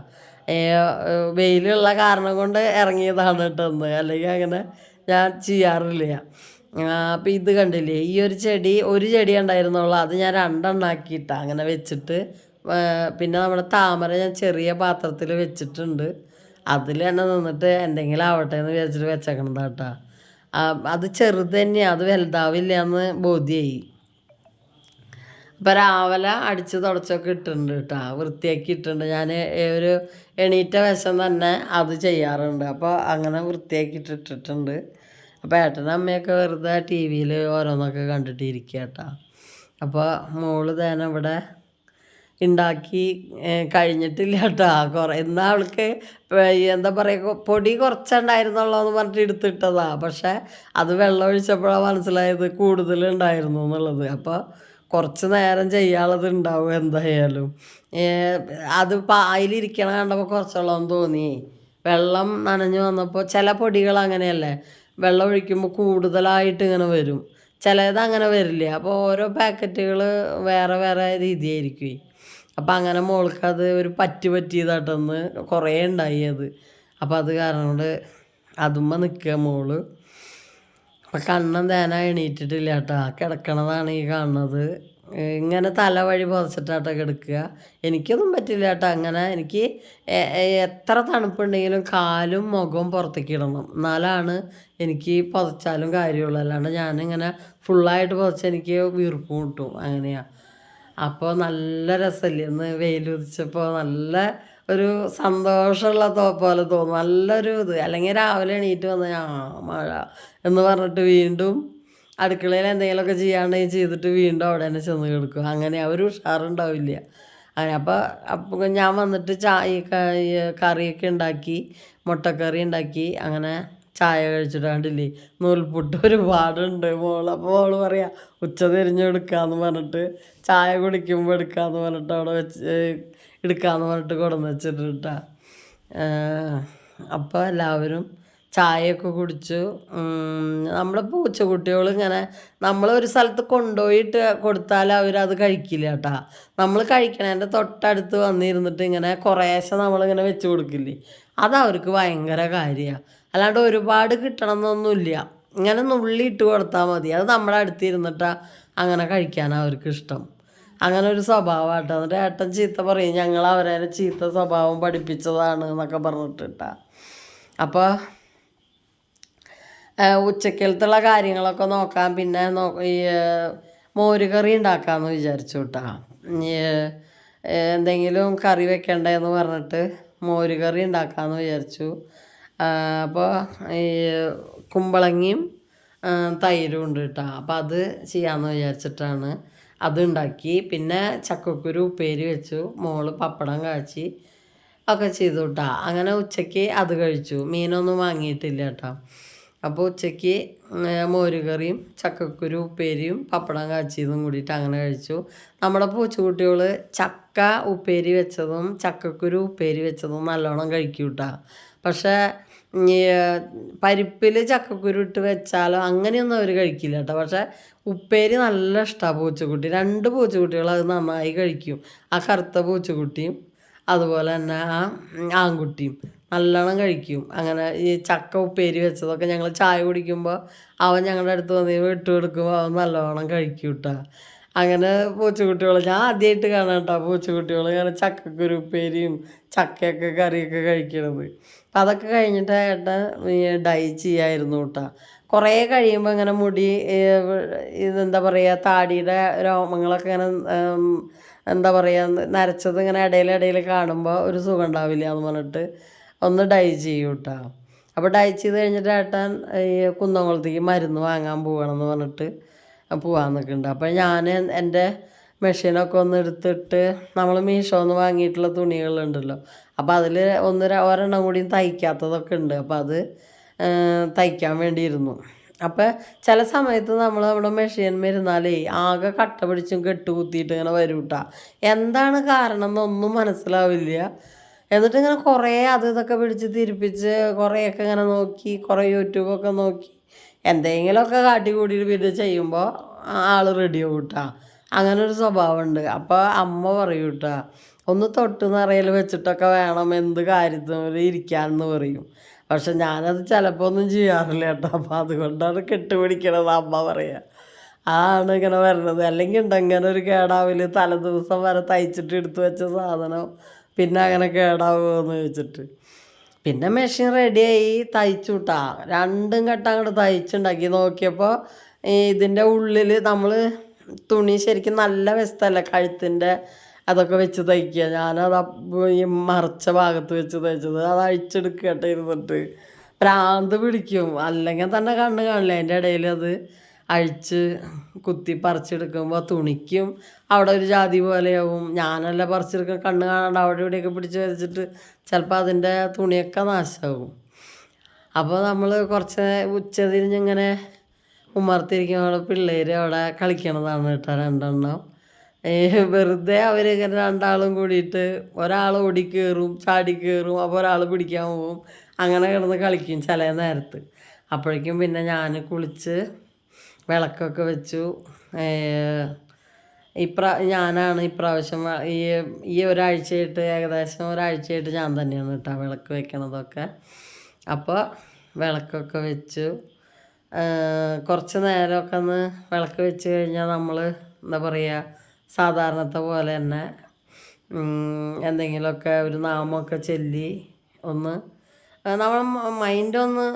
Speaker 1: വെയിലുള്ള കാരണം കൊണ്ട് ഇറങ്ങിയതാണ് കേട്ടോ ഒന്ന് അല്ലെങ്കിൽ അങ്ങനെ ഞാൻ ചെയ്യാറില്ല. അപ്പം ഇത് കണ്ടില്ലേ ഈ ഒരു ചെടി ഒരു ചെടി ഉണ്ടായിരുന്നുള്ളൂ. അത് ഞാൻ രണ്ടെണ്ണാക്കിയിട്ടാണ് അങ്ങനെ വെച്ചിട്ട് പിന്നെ നമ്മുടെ താമര ഞാൻ ചെറിയ പാത്രത്തിൽ വെച്ചിട്ടുണ്ട്. അതിൽ തന്നെ നിന്നിട്ട് എന്തെങ്കിലും ആവട്ടെ എന്ന് വിചാരിച്ചിട്ട് വെച്ചേക്കണതാ കേട്ടോ. അത് ചെറുത് തന്നെയാണ് അത് വലുതാവില്ല എന്ന് ബോധ്യമായി അപ്പം രാവിലെ അടിച്ച് തുടച്ചൊക്കെ ഇട്ടിട്ടുണ്ട് കേട്ടോ വൃത്തിയാക്കി ഇട്ടിട്ടുണ്ട്. ഞാൻ ഒരു എണീറ്റ വശം തന്നെ അത് ചെയ്യാറുണ്ട്. അപ്പോൾ അങ്ങനെ വൃത്തിയാക്കി ഇട്ടിട്ടുണ്ട് അപ്പോൾ ഏട്ടനും അമ്മയൊക്കെ വെറുതെ ടി വിയിൽ ഓരോന്നൊക്കെ കണ്ടിട്ടിരിക്കുക കേട്ടോ. അപ്പോൾ മോൾ തന്നെ ഇവിടെ ഉണ്ടാക്കി കഴിഞ്ഞിട്ടില്ല കേട്ടോ കുറേ. എന്നാൽ അവൾക്ക് എന്താ പറയുക പൊടി കുറച്ചുണ്ടായിരുന്നുള്ളൂ എന്ന് പറഞ്ഞിട്ട് എടുത്തിട്ടതാ. പക്ഷേ അത് വെള്ളം ഒഴിച്ചപ്പോഴാണ് മനസ്സിലായത് കൂടുതലുണ്ടായിരുന്നു എന്നുള്ളത്. അപ്പോൾ കുറച്ച് നേരം ചെയ്യാനുള്ളത് ഉണ്ടാവും എന്തായാലും. അത് പായലിരിക്കണ കണ്ടപ്പോൾ കുറച്ചുള്ളതെന്ന് തോന്നി. വെള്ളം നനഞ്ഞു വന്നപ്പോൾ ചില പൊടികൾ അങ്ങനെയല്ലേ വെള്ളം ഒഴിക്കുമ്പോൾ കൂടുതലായിട്ട് ഇങ്ങനെ വരും. ചിലത് അങ്ങനെ വരില്ല. അപ്പോൾ ഓരോ പാക്കറ്റുകൾ വേറെ വേറെ രീതിയായിരിക്കും. അപ്പം അങ്ങനെ മോൾക്ക് അത് ഒരു പറ്റി പറ്റിയതായിട്ടൊന്ന് കുറേ ഉണ്ടായി അത്. അപ്പം അത് കാരണം കൊണ്ട് അതുമ്മ നിൽക്കുക മോൾ. അപ്പം കണ്ണം തേന എണീറ്റിട്ടില്ല കേട്ടോ. കിടക്കണതാണ് ഈ കാണുന്നത്. ഇങ്ങനെ തല വഴി പുതച്ചിട്ടാട്ടോ കിടക്കുക. എനിക്കൊന്നും പറ്റില്ല കേട്ടോ. അങ്ങനെ എനിക്ക് എത്ര തണുപ്പുണ്ടെങ്കിലും കാലും മുഖവും പുറത്തേക്ക് ഇടണം. എന്നാലാണ് എനിക്ക് പുതച്ചാലും കാര്യമുള്ളൂ. അല്ലാണ്ട് ഞാനിങ്ങനെ ഫുള്ളായിട്ട് പുതച്ച് എനിക്ക് വീർപ്പ് കിട്ടും. അങ്ങനെയാണ് അപ്പോൾ നല്ല രസമല്ലേ ഇന്ന് വെയിലുദിച്ചപ്പോൾ നല്ല ഒരു സന്തോഷമുള്ള പോലെ തോന്നും. നല്ലൊരു ഇത്. അല്ലെങ്കിൽ രാവിലെ എണീറ്റ് വന്ന് ആ മഴ എന്ന് പറഞ്ഞിട്ട് വീണ്ടും അടുക്കളയിൽ എന്തെങ്കിലുമൊക്കെ ചെയ്യാണ്ടെങ്കിൽ ചെയ്തിട്ട് വീണ്ടും അവിടെ തന്നെ ചെന്ന് കിടക്കും. അങ്ങനെ ഒരു ഉഷാറുണ്ടാവില്ല. അങ്ങനെ അപ്പോൾ അപ്പോൾ ഞാൻ വന്നിട്ട് ചായ കറിയൊക്കെ ഉണ്ടാക്കി മുട്ടക്കറി ഉണ്ടാക്കി അങ്ങനെ ചായ കഴിച്ചിട്ടാണ്ടില്ലേ? നൂൽപുട്ട് ഒരുപാടുണ്ട് മോൾ. അപ്പോൾ മോൾ പറയാ ഉച്ച തിരിഞ്ഞ് എടുക്കാമെന്ന് പറഞ്ഞിട്ട് ചായ കുടിക്കുമ്പോൾ എടുക്കാന്ന് പറഞ്ഞിട്ട് അവിടെ വെച്ച് എടുക്കാന്ന് പറഞ്ഞിട്ട് കൊണ്ടുവന്ന് വെച്ചിട്ടാ അപ്പോൾ എല്ലാവരും ചായയൊക്കെ കുടിച്ചു. നമ്മളെ പൂച്ചക്കുട്ടികൾ ഇങ്ങനെ നമ്മൾ ഒരു സ്ഥലത്ത് കൊണ്ടുപോയിട്ട് കൊടുത്താൽ അവരത് കഴിക്കില്ല കേട്ടാ. നമ്മൾ കഴിക്കണതിന്റെ തൊട്ടടുത്ത് വന്നിരുന്നിട്ട് ഇങ്ങനെ കുറേശ്ശെ നമ്മളിങ്ങനെ വെച്ച് കൊടുക്കില്ലേ? അത് അവർക്ക് ഭയങ്കര കാര്യമാണ് അല്ലാണ്ട് ഒരുപാട് കിട്ടണം എന്നൊന്നുമില്ല ഇങ്ങനെ നുള്ളി ഇട്ട് കൊടുത്താൽ മതി. അത് നമ്മുടെ അടുത്ത് ഇരുന്നിട്ടാ അങ്ങനെ കഴിക്കാനാണ് അവർക്ക് ഇഷ്ടം. അങ്ങനെ ഒരു സ്വഭാവമാട്ടോ. എന്നിട്ട് ഏട്ടൻ ചീത്ത പറയും ഞങ്ങൾ അവരെ ചീത്ത സ്വഭാവം പഠിപ്പിച്ചതാണ് എന്നൊക്കെ പറഞ്ഞിട്ടിട്ടാ അപ്പോൾ ഉച്ചക്കലത്തുള്ള കാര്യങ്ങളൊക്കെ നോക്കാം. പിന്നെ നോ ഈ മോര് മോരുകറി ഉണ്ടാക്കാമെന്ന് വിചാരിച്ചു കേട്ടാ എന്തെങ്കിലും കറി വെക്കണ്ടേന്ന് പറഞ്ഞിട്ട് മോരുകറി ഉണ്ടാക്കാമെന്ന് വിചാരിച്ചു. അപ്പോൾ ഈ കുമ്പളങ്ങിയും തൈരും ഉണ്ട് കേട്ടോ. അപ്പോൾ അത് ചെയ്യാമെന്ന് വിചാരിച്ചിട്ടാണ് അത് ഉണ്ടാക്കി. പിന്നെ ചക്കക്കുരു ഉപ്പേരി വെച്ചു മോൾ പപ്പടം കാച്ചി ഒക്കെ ചെയ്തു കേട്ടോ. അങ്ങനെ ഉച്ചയ്ക്ക് അത് കഴിച്ചു. മീനൊന്നും വാങ്ങിയിട്ടില്ല കേട്ടോ. അപ്പോൾ ഉച്ചയ്ക്ക് മോരുകറിയും ചക്കക്കുരു ഉപ്പേരിയും പപ്പടം കാച്ചിയതും കൂടിയിട്ട് അങ്ങനെ കഴിച്ചു. നമ്മുടെ പൂച്ചക്കുട്ടികൾ ചക്ക ഉപ്പേരി വെച്ചതും ചക്കക്കുരു ഉപ്പേരി വെച്ചതും നല്ലോണം കഴിക്കൂട്ടാ കേട്ടോ. പക്ഷേ പരിപ്പിൽ ചക്കക്കുരു ഇട്ട് വെച്ചാലോ അങ്ങനെയൊന്നും അവർ കഴിക്കില്ല കേട്ടോ പക്ഷേ ഉപ്പേരി നല്ല ഇഷ്ടമാണ് പൂച്ചക്കുട്ടി. രണ്ട് പൂച്ചക്കുട്ടികൾ അത് നന്നായി കഴിക്കും. ആ കറുത്ത പൂച്ചക്കുട്ടിയും അതുപോലെ തന്നെ ആ ആൺകുട്ടിയും നല്ലോണം കഴിക്കും. അങ്ങനെ ഈ ചക്ക ഉപ്പേരി വെച്ചതൊക്കെ ഞങ്ങൾ ചായ കുടിക്കുമ്പോൾ അവൻ ഞങ്ങളുടെ അടുത്ത് വന്ന് വിട്ടു കൊടുക്കുമ്പോൾ അവൻ നല്ലോണം കഴിക്കും കേട്ടോ അങ്ങനെ പൂച്ചക്കുട്ടികൾ ഞാൻ ആദ്യമായിട്ട് കാണാം കേട്ടോ പൂച്ചക്കുട്ടികൾ ഇങ്ങനെ ചക്കക്കുരു ഉപ്പേരിയും ചക്കയൊക്കെ കറിയൊക്കെ കഴിക്കണത്. അപ്പം അതൊക്കെ കഴിഞ്ഞിട്ട് ഏട്ടൻ ഡൈ ചെയ്യായിരുന്നു കേട്ടോ. കുറേ കഴിയുമ്പോൾ ഇങ്ങനെ മുടി ഇതെന്താ പറയുക താടിയുടെ രോമങ്ങളൊക്കെ ഇങ്ങനെ എന്താ പറയുക നരച്ചത് ഇങ്ങനെ ഇടയിൽ കാണുമ്പോൾ ഒരു സുഖം ഉണ്ടാവില്ല എന്ന് പറഞ്ഞിട്ട് ഒന്ന് ഡൈ ചെയ്യും കേട്ടോ. അപ്പോൾ ഡൈ ചെയ്ത് കഴിഞ്ഞിട്ട് ഏട്ടൻ ഈ കുന്നംകുളത്തേക്ക് മരുന്ന് വാങ്ങാൻ പോകണമെന്ന് പറഞ്ഞിട്ട് പോകാൻ നിൽക്കുന്നുണ്ട് അപ്പോൾ ഞാൻ എന്റെ മെഷീനൊക്കെ ഒന്ന് എടുത്തിട്ട് നമ്മൾ മീഷോന്ന് വാങ്ങിയിട്ടുള്ള തുണികളുണ്ടല്ലോ. അപ്പോൾ അതിൽ ഒന്ന് ഒരെണ്ണം കൂടിയും തയ്ക്കാത്തതൊക്കെ ഉണ്ട്. അപ്പോൾ അത് തയ്ക്കാൻ വേണ്ടിയിരുന്നു. അപ്പോൾ ചില സമയത്ത് നമ്മൾ നമ്മുടെ മെഷീൻ ഇരുന്നാലേ ആകെ കട്ട പിടിച്ചും കെട്ട് കുത്തിയിട്ട് ഇങ്ങനെ വരും കേട്ടോ എന്താണ് കാരണം എന്നൊന്നും മനസ്സിലാവില്ല. എന്നിട്ട് ഇങ്ങനെ കുറേ അത് ഇതൊക്കെ പിടിച്ച് തിരിപ്പിച്ച് കുറേയൊക്കെ ഇങ്ങനെ നോക്കി കുറേ യൂട്യൂബൊക്കെ നോക്കി എന്തെങ്കിലുമൊക്കെ കാട്ടി കൂടിയിട്ട് പിന്നെ ചെയ്യുമ്പോൾ ആൾ റെഡി ആവും കേട്ടോ അങ്ങനെ ഒരു സ്വഭാവമുണ്ട്. അപ്പോൾ അമ്മ പറയും കേട്ടോ ഒന്ന് തൊട്ട് നിറയിൽ വെച്ചിട്ടൊക്കെ വേണം എന്ത് കാര്യത്തിനും ഇരിക്കാമെന്ന് പറയും. പക്ഷെ ഞാനത് ചിലപ്പോൾ ഒന്നും ചെയ്യാറില്ല കേട്ടോ അപ്പോൾ അതുകൊണ്ടാണ് കെട്ടുപിടിക്കണത് അമ്മ പറയുക ആണ് ഇങ്ങനെ വരണത്. അല്ലെങ്കിൽ ഉണ്ടങ്ങനെ ഒരു കേടാവില്ല തലേ ദിവസം വരെ തയ്ച്ചിട്ട് എടുത്തു വെച്ച സാധനം പിന്നെ അങ്ങനെ കേടാവുമോ ചോദിച്ചിട്ട്. പിന്നെ മെഷീൻ റെഡിയായി തയ്ച്ചു വിട്ടാ രണ്ടും ഘട്ടം അങ്ങോട്ട് തയ്ച്ചുണ്ടാക്കി. നോക്കിയപ്പോൾ ഇതിന്റെ ഉള്ളിൽ നമ്മൾ തുണി ശരിക്കും നല്ല വ്യസ്തമല്ല കഴുത്തിന്റെ അതൊക്കെ വെച്ച് തയ്ക്കുക. ഞാനത് ഈ മറച്ച ഭാഗത്ത് വെച്ച് തയ്ച്ചത്. അത് അഴിച്ചെടുക്കട്ടെ ഇരുന്നിട്ട്. പ്രാന്ത് പിടിക്കും. അല്ലെങ്കിൽ തന്നെ കണ്ണ് കാണില്ല അതിന്റെ ഇടയിൽ അത് അഴിച്ച് കുത്തി പറിച്ചെടുക്കുമ്പോൾ തുണിക്കും അവിടെ ഒരു ജാതി പോലെയാവും. ഞാനല്ല പറിച്ചെടുക്കുക കണ്ണ് കാണാണ്ട് അവിടെ ഇവിടെയൊക്കെ പിടിച്ച് വരച്ചിട്ട് ചിലപ്പോൾ അതിന്റെ തുണിയൊക്കെ നാശമാകും അപ്പോൾ നമ്മൾ കുറച്ച് ഉച്ചതിരിഞ്ഞിങ്ങനെ ഉമ്മർത്തിരിക്കും അവിടെ പിള്ളേർ അവിടെ കളിക്കണതാണ് കേട്ടോ രണ്ടെണ്ണം. വെറുതെ അവരിങ്ങനെ രണ്ടാളും കൂടിയിട്ട് ഒരാൾ ഓടി കയറും ചാടി കയറും അപ്പോൾ ഒരാൾ പിടിക്കാൻ പോകും അങ്ങനെ കിടന്ന് കളിക്കും ചില നേരത്ത്. അപ്പോഴേക്കും പിന്നെ ഞാൻ കുളിച്ച് വിളക്കൊക്കെ വെച്ചു. ഇപ്രാ ഞാനാണ് ഇപ്രാവശ്യം ഈ ഈ ഒരാഴ്ചയായിട്ട് ഏകദേശം ഒരാഴ്ചയായിട്ട് ഞാൻ തന്നെയാണ് കേട്ടോ വിളക്ക് വെക്കണതൊക്കെ. അപ്പോൾ വിളക്കൊക്കെ വെച്ചു. കുറച്ച് നേരമൊക്കെ ഒന്ന് വിളക്ക് വെച്ച് കഴിഞ്ഞാൽ നമ്മൾ എന്താ പറയുക സാധാരണത്തെ പോലെ തന്നെ എന്തെങ്കിലുമൊക്കെ ഒരു നാമമൊക്കെ ചൊല്ലി ഒന്ന് നമ്മൾ മൈൻഡ് ഒന്ന്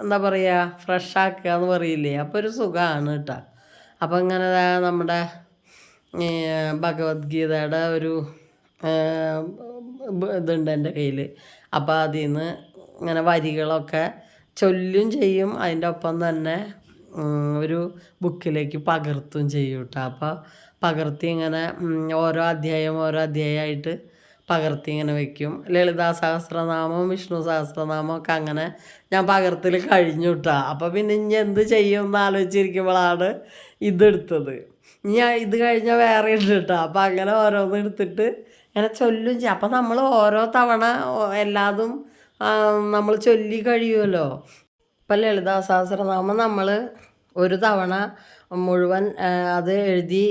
Speaker 1: എന്താ പറയുക ഫ്രഷ് ആക്കുക എന്ന് പറയില്ലേ? അപ്പോൾ ഒരു സുഖമാണ് കേട്ടോ അപ്പോൾ ഇങ്ങനെ നമ്മുടെ ഭഗവത്ഗീതയുടെ ഒരു ഇതുണ്ട് എന്റെ കയ്യിൽ അപ്പോൾ അതിൽ നിന്ന് ഇങ്ങനെ വരികളൊക്കെ ചൊല്ലും ചെയ്യും. അതിന്റെ ഒപ്പം തന്നെ ഒരു ബുക്കിലേക്ക് പകർത്തും ചെയ്യും കേട്ടോ അപ്പോൾ പകർത്തി ഇങ്ങനെ ഓരോ അധ്യായം ഓരോ അധ്യായമായിട്ട് പകർത്തി ഇങ്ങനെ വെക്കും. ലളിതാ സഹസ്രനാമം വിഷ്ണു സഹസ്രനാമം ഒക്കെ അങ്ങനെ ഞാൻ പകർത്തിൽ കഴിഞ്ഞു കേട്ടോ അപ്പോൾ പിന്നെ ഇനി എന്ത് ചെയ്യും എന്ന് ആലോചിച്ചിരിക്കുമ്പോഴാണ് ഇതെടുത്തത്. ഞാൻ ഇത് കഴിഞ്ഞാൽ വേറെ ഉണ്ട് അപ്പോൾ അങ്ങനെ ഓരോന്ന് എടുത്തിട്ട് ഇങ്ങനെ ചൊല്ലും ചെയ്യും. അപ്പം നമ്മൾ ഓരോ തവണ എല്ലാതും നമ്മൾ ചൊല്ലി കഴിയുമല്ലോ. ഇപ്പം ലളിതാ സഹസ്രനാമം നമ്മൾ ഒരു തവണ മുഴുവൻ അത് എഴുതി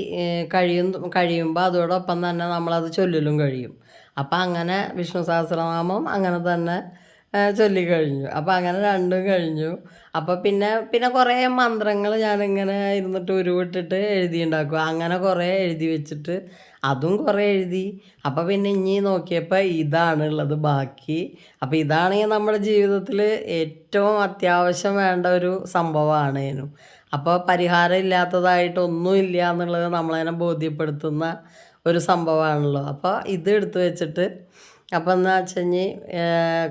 Speaker 1: കഴിയും കഴിയുമ്പോൾ അതോടൊപ്പം തന്നെ നമ്മളത് ചൊല്ലലും കഴിയും. അപ്പം അങ്ങനെ വിഷ്ണു സഹസ്രനാമം അങ്ങനെ തന്നെ ചൊല്ലിക്കഴിഞ്ഞു അപ്പം അങ്ങനെ രണ്ടും കഴിഞ്ഞു. അപ്പോൾ പിന്നെ പിന്നെ കുറേ മന്ത്രങ്ങൾ ഞാനിങ്ങനെ ഇരുന്നിട്ട് ഉരുവിട്ടിട്ട് എഴുതിയുണ്ടാക്കും. അങ്ങനെ കുറേ എഴുതി വെച്ചിട്ട് അതും കുറേ എഴുതി. അപ്പോൾ പിന്നെ ഇനി നോക്കിയപ്പോൾ ഇതാണ് ഉള്ളത് ബാക്കി. അപ്പോൾ ഇതാണെങ്കിൽ നമ്മുടെ ജീവിതത്തിൽ ഏറ്റവും അത്യാവശ്യം വേണ്ട ഒരു സംഭവമാണ് ഇതിനും അപ്പോൾ പരിഹാരം ഇല്ലാത്തതായിട്ടൊന്നും ഇല്ല എന്നുള്ളത് നമ്മളതിനെ ബോധ്യപ്പെടുത്തുന്ന ഒരു സംഭവമാണല്ലോ അപ്പോൾ ഇത് എടുത്തു വെച്ചിട്ട് അപ്പം എന്താ വെച്ച്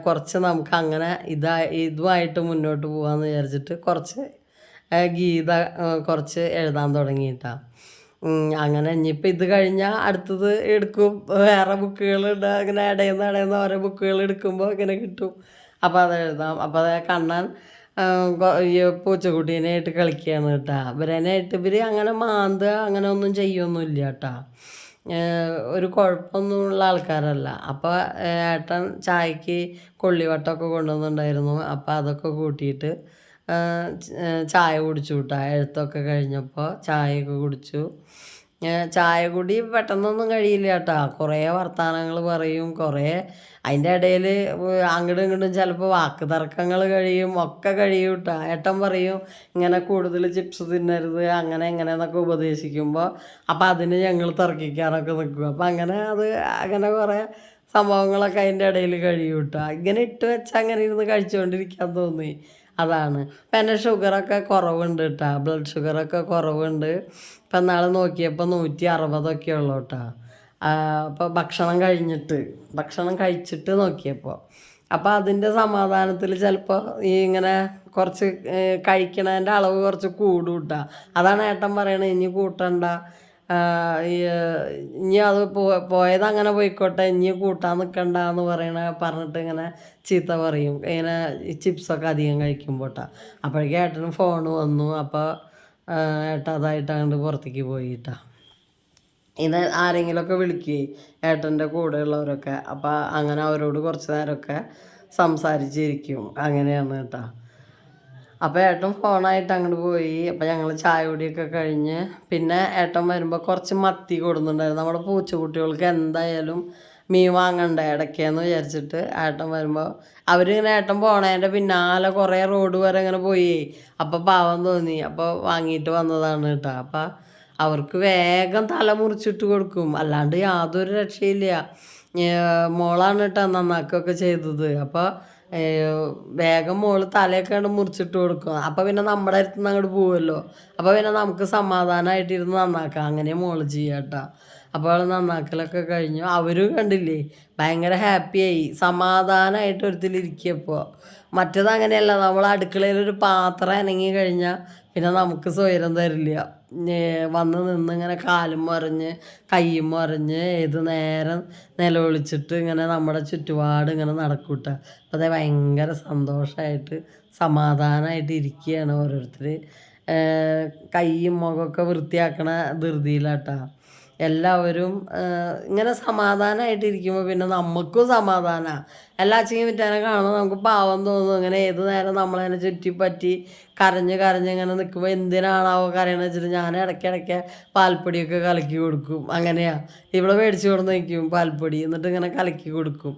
Speaker 1: കുറച്ച് നമുക്ക് അങ്ങനെ ഇതാ ഇതുമായിട്ട് മുന്നോട്ട് പോകാമെന്ന് വിചാരിച്ചിട്ട് കുറച്ച് ഗീത കുറച്ച് എഴുതാൻ തുടങ്ങിയിട്ടാണ് അങ്ങനെ ഇനിയിപ്പോൾ ഇത് കഴിഞ്ഞാൽ അടുത്തത് എടുക്കും. വേറെ ബുക്കുകളുണ്ട് അങ്ങനെ ഇടയിൽ നിന്ന് ഓരോ ബുക്കുകൾ എടുക്കുമ്പോൾ ഇങ്ങനെ കിട്ടും. അപ്പോൾ അത് എഴുതാം. അപ്പോൾ അത് കണ്ണാൻ ആ, ആയിട്ട് കളിക്കുകയാണ് കേട്ടോ. ഇവരനായിട്ട് ഇവർ അങ്ങനെ മാന്തുക അങ്ങനെ ഒന്നും ചെയ്യൊന്നുമില്ല കേട്ടോ. ഒരു കുഴപ്പമൊന്നുമുള്ള ആൾക്കാരല്ല. അപ്പോൾ ഏട്ടൻ ചായക്ക് കൊള്ളിവട്ടമൊക്കെ കൊണ്ടുവന്നിട്ടുണ്ടായിരുന്നു. അപ്പോൾ അതൊക്കെ കൂട്ടിയിട്ട് ചായ കുടിച്ചു കേട്ടോ എഴുത്തൊക്കെ കഴിഞ്ഞപ്പോൾ ചായയൊക്കെ കുടിച്ചു. ചായ കുടി പെട്ടെന്നൊന്നും കഴിയില്ല കേട്ടാ. കുറേ വർത്തമാനങ്ങൾ പറയും കുറേ അതിന്റെ ഇടയിൽ അങ്ങോട്ടും ഇങ്ങോട്ടും ചിലപ്പോൾ വാക്ക് തർക്കങ്ങൾ കഴിയും ഒക്കെ കഴിയും കേട്ടോ ഏട്ടൻ പറയും ഇങ്ങനെ കൂടുതൽ ചിപ്സ് തിന്നരുത് അങ്ങനെ എങ്ങനെ എന്നൊക്കെ ഉപദേശിക്കുമ്പോൾ അപ്പോൾ അതിന് ഞങ്ങൾ തർക്കിക്കാനൊക്കെ നിൽക്കും അപ്പോൾ അങ്ങനെ അത് അങ്ങനെ കുറേ സംഭവങ്ങളൊക്കെ അതിന്റെ ഇടയിൽ കഴിയും കേട്ടോ ഇങ്ങനെ ഇട്ട് വെച്ചാൽ അങ്ങനെ ഇരുന്ന് കഴിച്ചുകൊണ്ടിരിക്കാൻ തോന്നി. അതാണ്. ഇപ്പം എന്റെ ഷുഗറൊക്കെ കുറവുണ്ട് കേട്ടോ ബ്ലഡ് ഷുഗറൊക്കെ കുറവുണ്ട്. ഇപ്പം നാളെ നോക്കിയപ്പോൾ നൂറ്റി അറുപതൊക്കെ ഉള്ളൂ കേട്ടോ അപ്പോൾ ഭക്ഷണം കഴിഞ്ഞിട്ട് ഭക്ഷണം കഴിച്ചിട്ട് നോക്കിയപ്പോൾ അപ്പോൾ അതിന്റെ സമാധാനത്തിൽ ചിലപ്പോൾ ഈ ഇങ്ങനെ കുറച്ച് കഴിക്കണതിന്റെ അളവ് കുറച്ച് കൂടും കേട്ടോ അതാണ് ഏട്ടൻ പറയണത് ഇനി കൂട്ടണ്ട. ഇനി അത് പോയത് അങ്ങനെ പോയിക്കോട്ടെ ഇനി കൂട്ടാൻ നിൽക്കണ്ട എന്ന് പറയണ പറഞ്ഞിട്ട് ഇങ്ങനെ ചീത്ത പറയും. ഇങ്ങനെ ചിപ്സൊക്കെ അധികം കഴിക്കുമ്പോട്ടാ. അപ്പോഴേക്കും ഏട്ടന് ഫോൺ വന്നു. അപ്പോൾ ഏട്ട അതായിട്ട് അങ്ങോട്ട് പുറത്തേക്ക് പോയിട്ടാ. ഇത് ആരെങ്കിലുമൊക്കെ വിളിക്കുകയെ ഏട്ടന്റെ കൂടെയുള്ളവരൊക്കെ. അപ്പോൾ അങ്ങനെ അവരോട് കുറച്ച് നേരമൊക്കെ സംസാരിച്ചിരിക്കും. അങ്ങനെയാണ് കേട്ടോ. അപ്പോൾ ഏട്ടൻ ഫോണായിട്ട് അങ്ങോട്ട് പോയി. അപ്പോൾ ഞങ്ങൾ ചായ കുടിയൊക്കെ കഴിഞ്ഞ് പിന്നെ ഏട്ടൻ വരുമ്പോൾ കുറച്ച് മത്തി കൊടുക്കുന്നുണ്ടായിരുന്നു നമ്മുടെ പൂച്ചക്കുട്ടികൾക്ക് എന്തായാലും മീൻ വാങ്ങണ്ട ഇടയ്ക്കെന്ന് വിചാരിച്ചിട്ട് ഏട്ടൻ വരുമ്പോൾ അവരിങ്ങനെ ഏട്ടൻ പോണേന്റെ പിന്നാലെ കുറേ റോഡ് വരെ ഇങ്ങനെ പോയി. അപ്പോൾ പാവം തോന്നി. അപ്പോൾ വാങ്ങിയിട്ട് വന്നതാണ് കേട്ടോ. അപ്പോൾ അവർക്ക് വേഗം തല മുറിച്ചിട്ട് കൊടുക്കും. അല്ലാണ്ട് യാതൊരു രക്ഷയില്ല. മോളാണ് കേട്ടോ നന്നാക്കുകയൊക്കെ ചെയ്തത്. അപ്പോൾ വേഗം മോൾ തലയൊക്കെ കണ്ട് മുറിച്ചിട്ട് കൊടുക്കും. അപ്പം പിന്നെ നമ്മുടെ അടുത്ത് നിന്ന് അങ്ങോട്ട് പോവുമല്ലോ അപ്പം പിന്നെ നമുക്ക് സമാധാനമായിട്ടിരുന്ന് നന്നാക്കാം. അങ്ങനെ മോൾ ചെയ്യാട്ടോ അപ്പോൾ അവൾ നന്നാക്കലൊക്കെ കഴിഞ്ഞു. അവരും കണ്ടില്ലേ? ഭയങ്കര ഹാപ്പിയായി സമാധാനമായിട്ട് ഒരുത്തിലിരിക്കപ്പോൾ മറ്റേത് അങ്ങനെയല്ല നമ്മൾ അടുക്കളയിൽ ഒരു പാത്രം അനങ്ങി കഴിഞ്ഞാൽ പിന്നെ നമുക്ക് സ്വയം തരില്ല. വന്ന് നിന്ന് ഇങ്ങനെ കാലും മറിഞ്ഞ് കൈയും മറിഞ്ഞ് ഏത് നേരം നിലവിളിച്ചിട്ട് ഇങ്ങനെ നമ്മുടെ ചുറ്റുപാട് ഇങ്ങനെ നടക്കൂട്ട. അപ്പോൾ അത് ഭയങ്കര സന്തോഷമായിട്ട് സമാധാനമായിട്ട് ഇരിക്കുകയാണ് ഓരോരുത്തർ കൈയും മുഖമൊക്കെ വൃത്തിയാക്കണ ധൃതിയിലാട്ടാ. എല്ലാവരും ഇങ്ങനെ സമാധാനമായിട്ട് ഇരിക്കുമ്പോൾ പിന്നെ നമുക്കും സമാധാനമാണ് എല്ലാ അച്ഛനും വിറ്റാനെ കാണുമ്പോൾ നമുക്ക് പാവം തോന്നും. ഇങ്ങനെ ഏത് നേരം നമ്മളതിനെ ചുറ്റിപ്പറ്റി കരഞ്ഞ് കരഞ്ഞ് ഇങ്ങനെ നിൽക്കുമ്പോൾ എന്തിനാണാവോ കരയണമെന്ന് വെച്ചിട്ട് ഞാൻ ഇടയ്ക്കിടയ്ക്ക് പാൽപ്പൊടിയൊക്കെ കലക്കി കൊടുക്കും. അങ്ങനെയാണ് ഇവിടെ മേടിച്ചു കൊടുന്ന് നിൽക്കും പാൽപ്പൊടി. എന്നിട്ട് ഇങ്ങനെ കലക്കി കൊടുക്കും.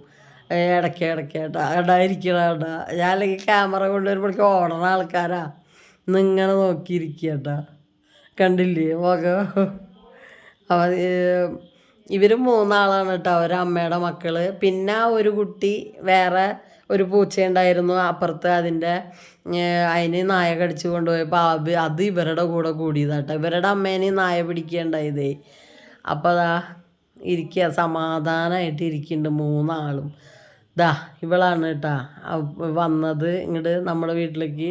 Speaker 1: ഇടയ്ക്ക് ഇടയ്ക്ക് ഏട്ടാ എടാ ഇരിക്കണ ഏട്ടാ ഞാൻ അല്ലെങ്കിൽ ക്യാമറ കൊണ്ടുവരുമ്പോഴേക്കും ഓടണ ആൾക്കാരാ. നിങ്ങനെ നോക്കിയിരിക്കുക ഏട്ടാ കണ്ടില്ലേ? മുഖം അവ ഇവർ മൂന്നാളാണ് കേട്ടോ അവർ അമ്മയുടെ മക്കൾ. പിന്നെ ഒരു കുട്ടി വേറെ ഒരു പൂച്ചയുണ്ടായിരുന്നു അപ്പുറത്ത് അതിന്റെ അതിന് നായ കടിച്ചു കൊണ്ടുപോയപ്പോൾ അത് അത് ഇവരുടെ കൂടെ കൂടിയതാട്ടോ ഇവരുടെ അമ്മേനെ നായ പിടിക്കുകയുണ്ടായതേ അപ്പോൾ അതാ ഇരിക്കുക സമാധാനമായിട്ട് ഇരിക്കുന്നുണ്ട് മൂന്നാളും. ദാ ഇവളാണ് കേട്ടാ വന്നത് ഇങ്ങോട്ട് നമ്മുടെ വീട്ടിലേക്ക്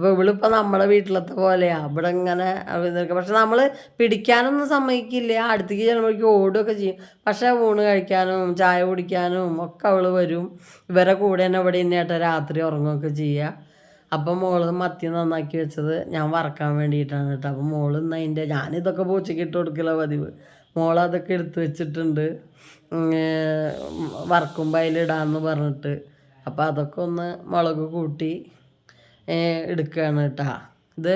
Speaker 1: അപ്പോൾ ഇവളിപ്പോൾ നമ്മളെ വീട്ടിലത്തെ പോലെയാ. ഇവിടെ ഇങ്ങനെ പക്ഷെ നമ്മൾ പിടിക്കാനൊന്നും സമ്മതിക്കില്ല. അടുത്തേക്ക് ചെല്ലുമ്പോഴേക്കും ഓടുകയൊക്കെ ചെയ്യും. പക്ഷേ ഊണ് കഴിക്കാനും ചായ കുടിക്കാനും ഒക്കെ അവൾ വരും. ഇവരെ കൂടെ തന്നെ ഇവിടെ ഇന്നേട്ട രാത്രി ഉറങ്ങുകയൊക്കെ ചെയ്യുക അപ്പം മോൾ മത്തി നന്നാക്കി വെച്ചത് ഞാൻ വറക്കാൻ വേണ്ടിയിട്ടാണ് കേട്ടോ. അപ്പം മോൾ ഇന്ന് അതിന്റെ ഞാനിതൊക്കെ പൂച്ചയ്ക്ക് ഇട്ട് കൊടുക്കില്ല പതിവ്. മോൾ അതൊക്കെ എടുത്ത് വെച്ചിട്ടുണ്ട്. വറക്കുമ്പോൾ അതിലിടാന്ന് പറഞ്ഞിട്ട്. അപ്പോൾ അതൊക്കെ ഒന്ന് മുളക് കൂട്ടി എടുക്കുകയാണ് കേട്ടോ ഇത്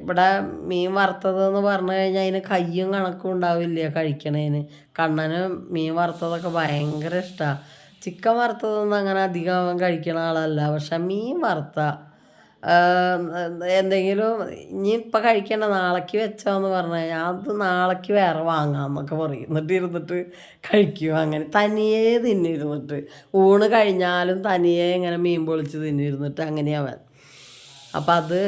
Speaker 1: ഇവിടെ മീൻ വറുത്തതെന്ന് പറഞ്ഞു കഴിഞ്ഞാൽ അതിന് കയ്യും കണക്കും ഉണ്ടാവില്ല കഴിക്കണേന്. കണ്ണന് മീൻ വറുത്തതൊക്കെ ഭയങ്കര ഇഷ്ടമാണ് ചിക്കൻ വറുത്തതൊന്നും അങ്ങനെ അധികം കഴിക്കണ ആളല്ല. പക്ഷെ മീൻ വറുത്ത എന്തെങ്കിലും ഇനി ഇപ്പം കഴിക്കണ്ട നാളേക്ക് വെച്ചോന്ന് പറഞ്ഞു കഴിഞ്ഞാൽ അത് നാളേക്ക് വേറെ വാങ്ങാമെന്നൊക്കെ പറയും. എന്നിട്ട് ഇരുന്നിട്ട് കഴിക്കും അങ്ങനെ. തനിയെ തിന്നിരുന്നിട്ട്. ഊണ് കഴിഞ്ഞാലും തനിയെ ഇങ്ങനെ മീൻ പൊളിച്ച് തിന്നിരുന്നിട്ട് അങ്ങനെയാവൻ അപ്പം അത്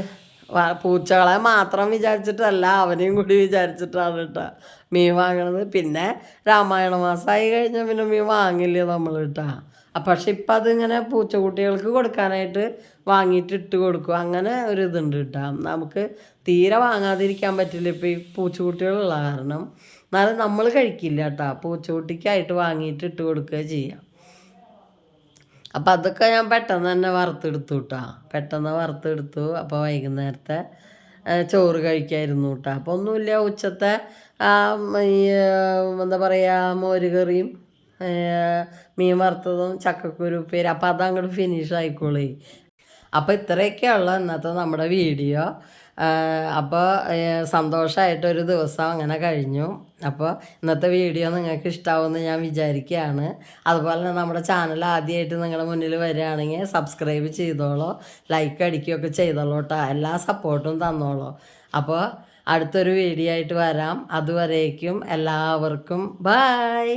Speaker 1: പൂച്ചകളെ മാത്രം വിചാരിച്ചിട്ടല്ല അവനെയും കൂടി വിചാരിച്ചിട്ടാണ് കേട്ടോ മീൻ വാങ്ങണത്. പിന്നെ രാമായണ മാസമായി കഴിഞ്ഞാൽ പിന്നെ മീൻ വാങ്ങില്ല നമ്മൾ കേട്ടോ പക്ഷെ ഇപ്പം അതിങ്ങനെ പൂച്ചക്കുട്ടികൾക്ക് കൊടുക്കാനായിട്ട് വാങ്ങിയിട്ട് ഇട്ട് കൊടുക്കും. അങ്ങനെ ഒരു ഇതുണ്ട് കേട്ടോ നമുക്ക് തീരെ വാങ്ങാതിരിക്കാൻ പറ്റില്ല ഇപ്പം ഈ പൂച്ചക്കുട്ടികളുള്ള കാരണം. എന്നാലും നമ്മൾ കഴിക്കില്ല കേട്ടോ പൂച്ചക്കുട്ടിക്കായിട്ട് വാങ്ങിയിട്ട് ഇട്ട് കൊടുക്കുക ചെയ്യാം. അപ്പം അതൊക്കെ ഞാൻ പെട്ടെന്ന് തന്നെ വറുത്തെടുത്തു കേട്ടോ പെട്ടെന്ന് വറുത്തെടുത്തു. അപ്പോൾ വൈകുന്നേരത്തെ ചോറ് കഴിക്കായിരുന്നു കേട്ടോ അപ്പോൾ ഒന്നുമില്ല ഉച്ചത്തെ എന്താ പറയുക മോരുകറിയും മീൻ വറുത്തതും ചക്കക്കുരു ഉപ്പേരി. അപ്പോൾ അതങ്ങോട്ട് ഫിനിഷ് ആയിക്കോളേ. അപ്പോൾ ഇത്രയൊക്കെയുള്ള ഇന്നത്തെ നമ്മുടെ വീഡിയോ. അപ്പോൾ സന്തോഷമായിട്ടൊരു ദിവസം അങ്ങനെ കഴിഞ്ഞു. അപ്പോൾ ഇന്നത്തെ വീഡിയോ നിങ്ങൾക്ക് ഇഷ്ടമാവുമെന്ന് ഞാൻ വിചാരിക്കുകയാണ്. അതുപോലെ തന്നെ നമ്മുടെ ചാനൽ ആദ്യമായിട്ട് നിങ്ങളുടെ മുന്നിൽ വരികയാണെങ്കിൽ സബ്സ്ക്രൈബ് ചെയ്തോളൂ. ലൈക്ക് അടിക്കുകയൊക്കെ ചെയ്തോളൂ കേട്ടോ. എല്ലാ സപ്പോർട്ടും തന്നോളൂ. അപ്പോൾ അടുത്തൊരു വീഡിയോ ആയിട്ട് വരാം. അതുവരേക്കും എല്ലാവർക്കും ബായ്